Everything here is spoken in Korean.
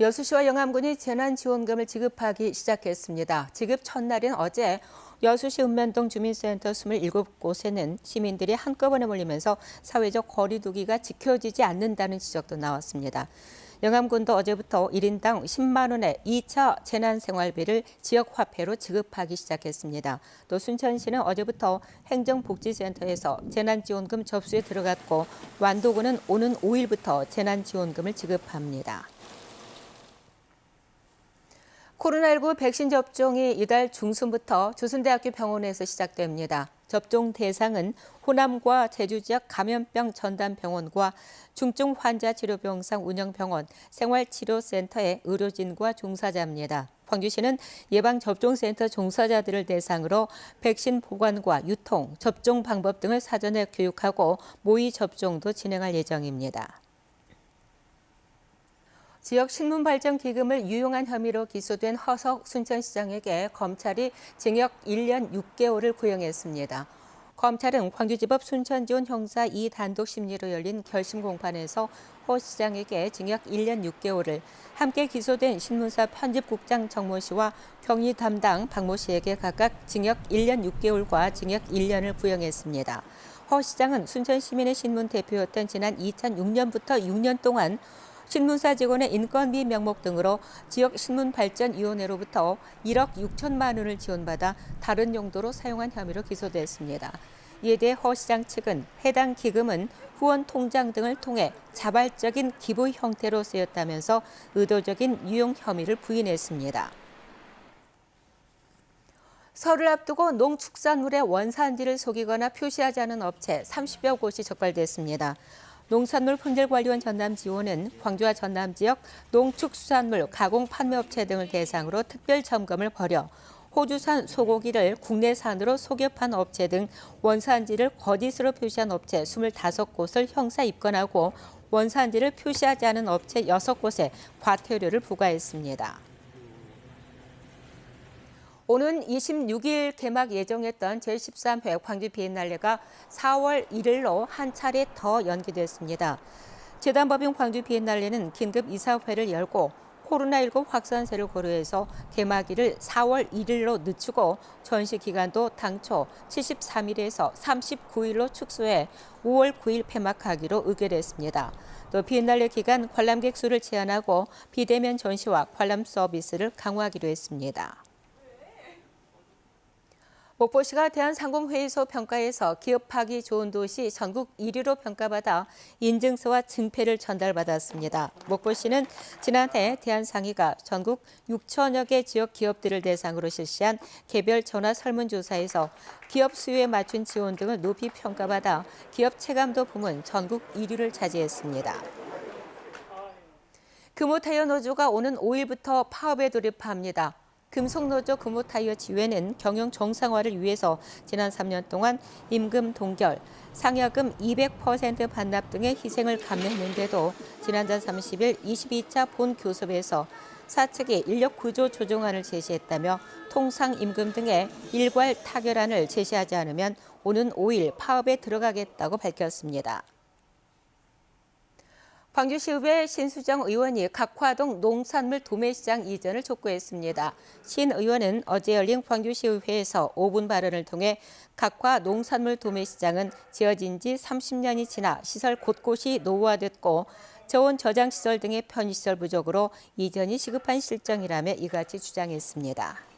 여수시와 영암군이 재난지원금을 지급하기 시작했습니다. 지급 첫날인 어제 여수시 읍면동 주민센터 27곳에는 시민들이 한꺼번에 몰리면서 사회적 거리두기가 지켜지지 않는다는 지적도 나왔습니다. 영암군도 어제부터 1인당 10만 원의 2차 재난생활비를 지역화폐로 지급하기 시작했습니다. 또 순천시는 어제부터 행정복지센터에서 재난지원금 접수에 들어갔고 완도군은 오는 5일부터 재난지원금을 지급합니다. 코로나19 백신 접종이 이달 중순부터 조선대학교 병원에서 시작됩니다. 접종 대상은 호남과 제주 지역 감염병 전담병원과 중증 환자 치료병상 운영병원, 생활치료센터의 의료진과 종사자입니다. 광주시는 예방접종센터 종사자들을 대상으로 백신 보관과 유통, 접종 방법 등을 사전에 교육하고 모의 접종도 진행할 예정입니다. 지역 신문 발전 기금을 유용한 혐의로 기소된 허석 순천시장에게 검찰이 징역 1년 6개월을 구형했습니다. 검찰은 광주지법 순천지원 형사 2 단독 심리로 열린 결심 공판에서 허 시장에게 징역 1년 6개월을 함께 기소된 신문사 편집국장 정모 씨와 경위 담당 박모 씨에게 각각 징역 1년 6개월과 징역 1년을 구형했습니다. 허 시장은 순천 시민의 신문 대표였던 지난 2006년부터 6년 동안 신문사 직원의 인건비 명목 등으로 지역 신문발전위원회로부터 1억 6천만 원을 지원받아 다른 용도로 사용한 혐의로 기소됐습니다. 이에 대해 허 시장 측은 해당 기금은 후원 통장 등을 통해 자발적인 기부 형태로 쓰였다면서 의도적인 유용 혐의를 부인했습니다. 설을 앞두고 농축산물의 원산지를 속이거나 표시하지 않은 업체 30여 곳이 적발됐습니다. 농산물 품질관리원 전남지원은 광주와 전남 지역 농축수산물 가공 판매업체 등을 대상으로 특별 점검을 벌여 호주산 소고기를 국내산으로 속여판 업체 등 원산지를 거짓으로 표시한 업체 25곳을 형사 입건하고 원산지를 표시하지 않은 업체 6곳에 과태료를 부과했습니다. 오는 26일 개막 예정했던 제13회 광주 비엔날레가 4월 1일로 한 차례 더 연기됐습니다. 재단법인 광주 비엔날레는 긴급 이사회를 열고 코로나19 확산세를 고려해서 개막일을 4월 1일로 늦추고 전시 기간도 당초 73일에서 39일로 축소해 5월 9일 폐막하기로 의결했습니다. 또 비엔날레 기간 관람객 수를 제한하고 비대면 전시와 관람 서비스를 강화하기로 했습니다. 목포시가 대한상공회의소 평가에서 기업하기 좋은 도시 전국 1위로 평가받아 인증서와 증패를 전달받았습니다. 목포시는 지난해 대한상의가 전국 6천여 개 지역 기업들을 대상으로 실시한 개별 전화 설문조사에서 기업 수요에 맞춘 지원 등을 높이 평가받아 기업 체감도 부문 전국 1위를 차지했습니다. 금호타이어 노조가 오는 5일부터 파업에 돌입합니다. 금속노조 금호타이어 지회는 경영 정상화를 위해서 지난 3년 동안 임금 동결, 상여금 200% 반납 등의 희생을 감내했는데도 지난달 30일 22차 본 교섭에서 사측이 인력 구조 조정안을 제시했다며 통상 임금 등의 일괄 타결안을 제시하지 않으면 오는 5일 파업에 들어가겠다고 밝혔습니다. 광주시의회 신수정 의원이 각화동 농산물 도매시장 이전을 촉구했습니다. 신 의원은 어제 열린 광주시의회에서 5분 발언을 통해 각화 농산물 도매시장은 지어진 지 30년이 지나 시설 곳곳이 노후화됐고 저온 저장 시설 등의 편의시설 부족으로 이전이 시급한 실정이라며 이같이 주장했습니다.